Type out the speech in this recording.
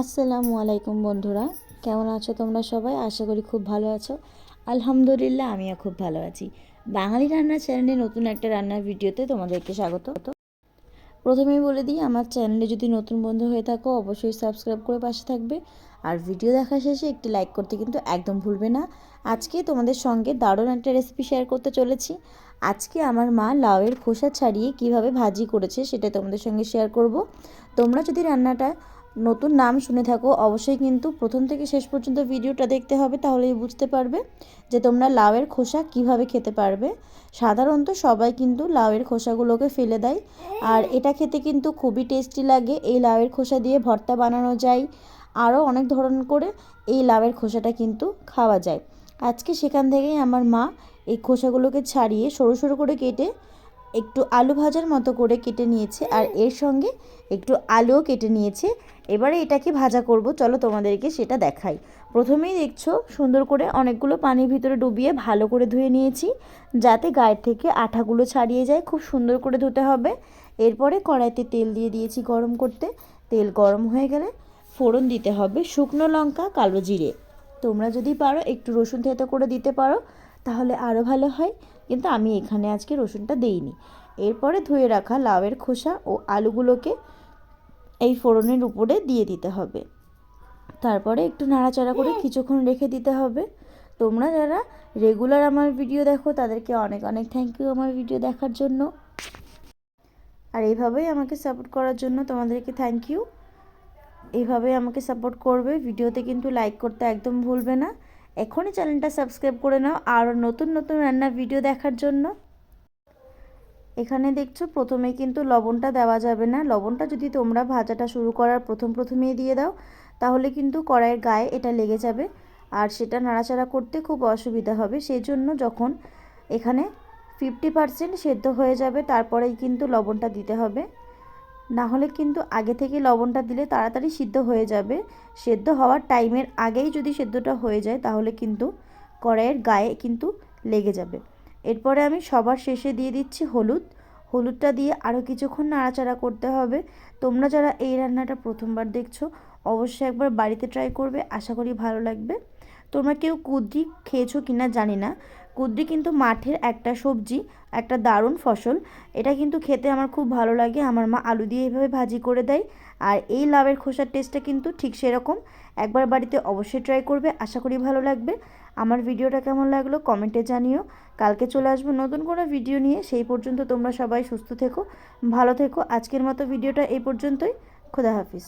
আসসালামু আলাইকুম বন্ধুরা, কেমন আছো তোমরা সবাই? আশা করি খুব ভালো আছো। আলহামদুলিল্লাহ, আমিও খুব ভালো আছি। বাঙালি রান্নার চ্যানেলে নতুন একটা রান্নার ভিডিওতে তোমাদেরকে স্বাগত। প্রথমেই বলে দিই, আমার চ্যানেলে যদি নতুন বন্ধু হয়ে থাকো, অবশ্যই সাবস্ক্রাইব করে পাশে থাকবে। আর ভিডিও দেখা শেষে একটি লাইক করতে কিন্তু একদম ভুলবে না। আজকে তোমাদের সঙ্গে দারুণ একটা রেসিপি শেয়ার করতে চলেছি। আজকে আমার মা লাউয়ের খোসা ছাড়িয়ে কীভাবে ভাজি করেছে সেটা তোমাদের সঙ্গে শেয়ার করব। তোমরা যদি রান্নাটা নতুন নাম শুনে থাকো। অবশ্যই কিন্তু প্রথম থেকে শেষ পর্যন্ত ভিডিওটা দেখতে হবে, তাহলেই বুঝতে পারবে যে তোমরা লাউয়ের খোসা কীভাবে খেতে পারবে। সাধারণত সবাই কিন্তু লাউয়ের খোসাগুলোকে ফেলে দেয়। আর এটা খেতে কিন্তু খুবই টেস্টি লাগে। এই লাউয়ের খোসা দিয়ে ভর্তা বানানো যায়। আরও অনেক ধরন করে এই লাউয়ের খোসাটা কিন্তু খাওয়া যায়। আজকে সেখান থেকেই আমার মা এই খোসাগুলোকে ছাড়িয়ে সরু সরু করে কেটে একটু আলু ভাজার মতো করে কেটে নিয়েছে আর এর সঙ্গে একটু আলুও কেটে নিয়েছে। এবারে এটাকে ভাজা করব। চলো তোমাদেরকে সেটা দেখাই। প্রথমেই দেখছ সুন্দর করে অনেকগুলো পানির ভিতরে ডুবিয়ে ভালো করে ধুয়ে নিয়েছি, যাতে গায়ের থেকে আঠাগুলো ছাড়িয়ে যায়। খুব সুন্দর করে ধুতে হবে। এরপরে কড়াইতে তেল দিয়ে দিয়েছি গরম করতে। তেল গরম হয়ে গেলে ফোড়ন দিতে হবে শুকনো লঙ্কা, কালো জিরে। তোমরা যদি পারো একটু রসুন থেতো করে দিতে পারো। তাহলে আরও ভালো হয়। কিন্তু আমি এখানে আজকে রসুনটা দেইনি। এরপরে ধুয়ে রাখা লাউয়ের খোসা ও আলুগুলোকে এই ফোড়নের উপরে দিয়ে দিতে হবে। তারপরে একটু নাড়াচাড়া করে কিছুক্ষণ রেখে দিতে হবে। তোমরা যারা রেগুলার আমার ভিডিও দেখো, তাদেরকে অনেক অনেক থ্যাংক ইউ আমার ভিডিও দেখার জন্য। আর এইভাবেই আমাকে সাপোর্ট করার জন্য তোমাদেরকে থ্যাংক ইউ এইভাবেই আমাকে সাপোর্ট করবে। ভিডিওতে কিন্তু লাইক করতে একদম ভুলবে না। এখনই চ্যানেলটা সাবস্ক্রাইব করে নাও আর নতুন নতুন রান্নার ভিডিও দেখার জন্য। এখানে দেখছ প্রথমে কিন্তু লবণটা দেওয়া যাবে না। লবণটা যদি তোমরা ভাজাটা শুরু করার প্রথম প্রথমেই দিয়ে দাও, তাহলে কিন্তু কড়াইয়ের গায়ে এটা লেগে যাবে। আর সেটা নাড়াচাড়া করতে খুব অসুবিধা হবে। সেই জন্য যখন এখানে ফিফটি পারসেন্ট সেদ্ধ হয়ে যাবে, তারপরেই কিন্তু লবণটা দিতে হবে। না হলে কিন্তু আগে থেকে লবণটা দিলে তাড়াতাড়ি সিদ্ধ হয়ে যাবে। সেদ্ধ হওয়ার টাইমের আগেই যদি সেদ্ধটা হয়ে যায়, তাহলে কিন্তু কড়াইয়ের গায়ে কিন্তু লেগে যাবে। এরপরে আমি সবার শেষে দিয়ে দিচ্ছি হলুদ। হলুদটা দিয়ে আরও কিছুক্ষণ নাড়াচাড়া করতে হবে। তোমরা যারা এই রান্নাটা প্রথমবার দেখছ, অবশ্যই একবার বাড়িতে ট্রাই করবে, আশা করি ভালো লাগবে। তোমরা কেউ কুদ্রি খেয়েছো কিনা জানি না কুদ্রি কিন্তু মাঠের একটা সবজি, একটা দারুণ ফসল। এটা কিন্তু খেতে আমার খুব ভালো লাগে। আমার মা আলু দিয়ে এইভাবে ভাজি করে দেয়। আর এই লাভের খোসার টেস্টটা কিন্তু ঠিক সেরকম। একবার বাড়িতে অবশ্যই ট্রাই করবে, আশা করি ভালো লাগবে। আমার ভিডিওটা কেমন লাগল কমেন্টে জানিও। কালকে চলে আসব নতুন কোনো ভিডিও নিয়ে। সেই পর্যন্ত তোমরা সবাই সুস্থ থেকো, ভালো থেকো। আজকের মতো ভিডিওটা এই পর্যন্তই। খোদা হাফিজ।